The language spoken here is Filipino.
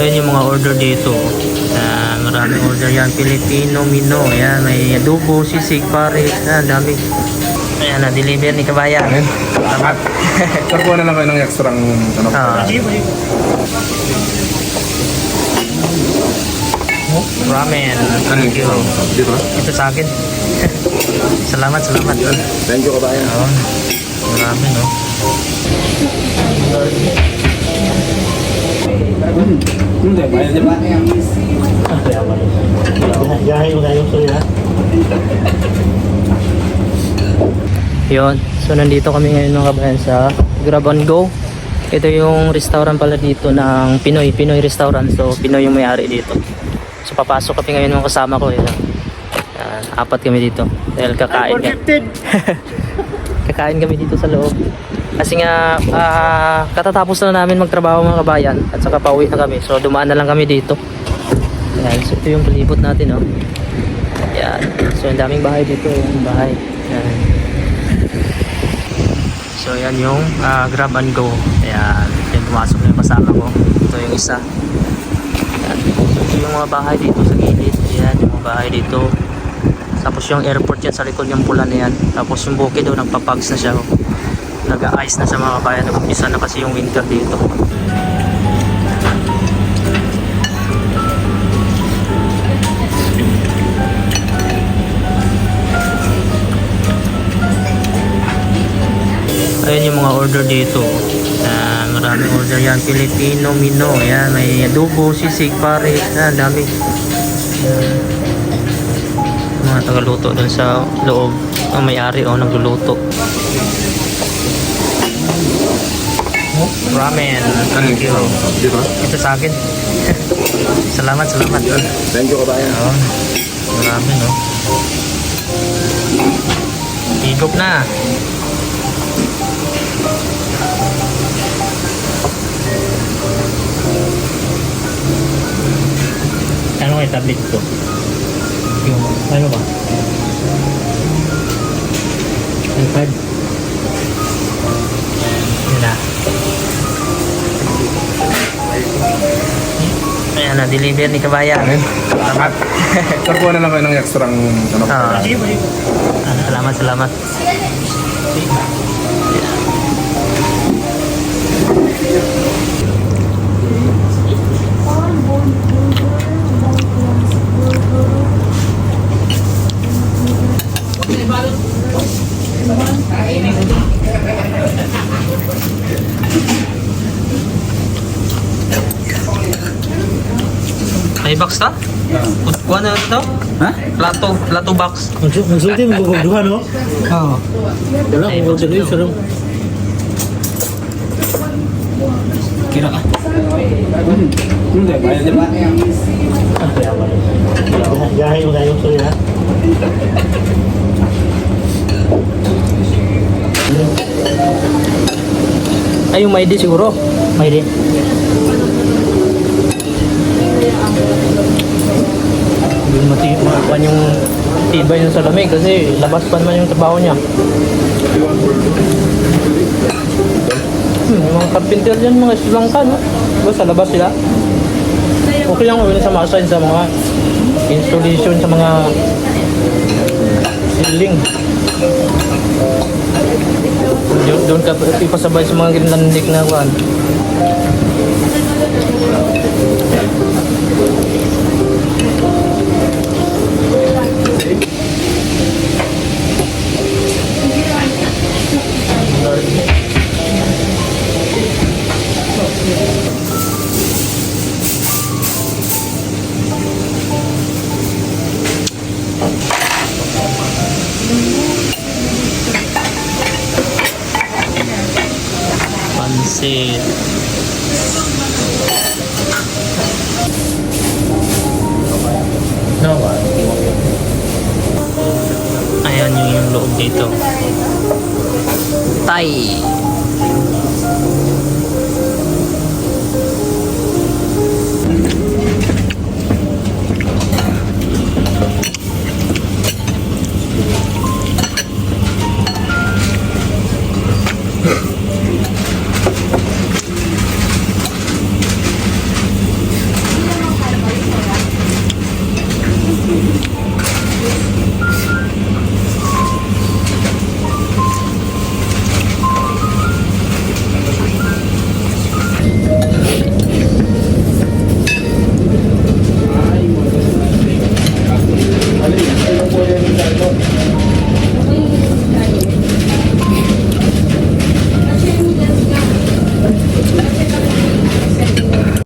Ayun yung mga order dito. Uh, maraming order yan. Filipino, Mino. Ayan, may adobo, sisig, pare. Ayan, dami. Ayan, na-deliver ni Kabayan. Ayan. At, Karkuha na lang kayo ng extra ano. Ah. Ramen. Thank you. Dito? Ito sa akin. salamat, salamat. Thank you kabayan. Oo. Marami, no? Hindi? Gahay mo kayo? Yun. So, nandito kami ngayon mga kabayan sa Grab and Go. Ito yung restaurant pala dito ng Pinoy. Pinoy restaurant. So, Pinoy yung may-ari dito. So, papasok kami ngayon ng kasama ko. Yun. Yan, apat kami dito. Dahil kakain kami. kakain kami dito sa loob. Kasi nga, ah, katatapos na namin magtrabaho mga kabayan. At saka pauwi na kami. So, dumaan na lang kami dito. Yan. So, ito yung palibot natin, oh. Yan. So, ang daming bahay dito. Yung bahay. Yan. So yan yung ah, grab and go. Ayan, yung pumasok na yung kasama ko. Ito yung isa. Ayan. So ito yung mga bahay dito sa gilid. Ayan, yung mga bahay dito. Tapos yung airport yan sa likod yung pula na yan. Tapos yung bukid daw nagpapags na siya. Oh. Nag-ice na sa mga kabayan. Nag-umpisa na kasi yung winter dito. Ayun yung mga order dito. Uh, maraming order yan. Filipino, Mino. Ayan, may adobo, sisig, pare. Ayan, dami. Ayan. Mga tagaluto dun sa loob. Ang may-ari o, nagluluto. Ramen. Thank you. Ito sa akin. salamat, salamat. Thank you kabayan. Oo. Marami, no? Higop na. Ano kay tablet ko? Yung, ano ba? iPad. Ayan na, deliver ni Kabayan. Ayan. At, Karkuha na lang kayo ng extra ano. Ah. Ah, salamat, salamat. May box ta? Kuha na ito? Ha? Plato, plato box. Magsulti mo gugugduhan no? Oo. Wala, magsulti yun sarong. Kira ka. Hindi, bayan di ba? Gahay mo kayo sir ha? Ay, yung Maydi siguro. Maydi. Hindi mati makakuan yung tibay niya sa lamig kasi labas pa naman yung trabaho niya. Hmm, yung mga carpenter dyan, mga Sri Lanka, no? Diba sa labas sila? Okay lang kung sa mga sa mga installation sa mga ceiling. Doon, ka ipasabay sa mga Greenlandic na kuan. Pansit. No, Ayan yung, yung loob dito. Thai.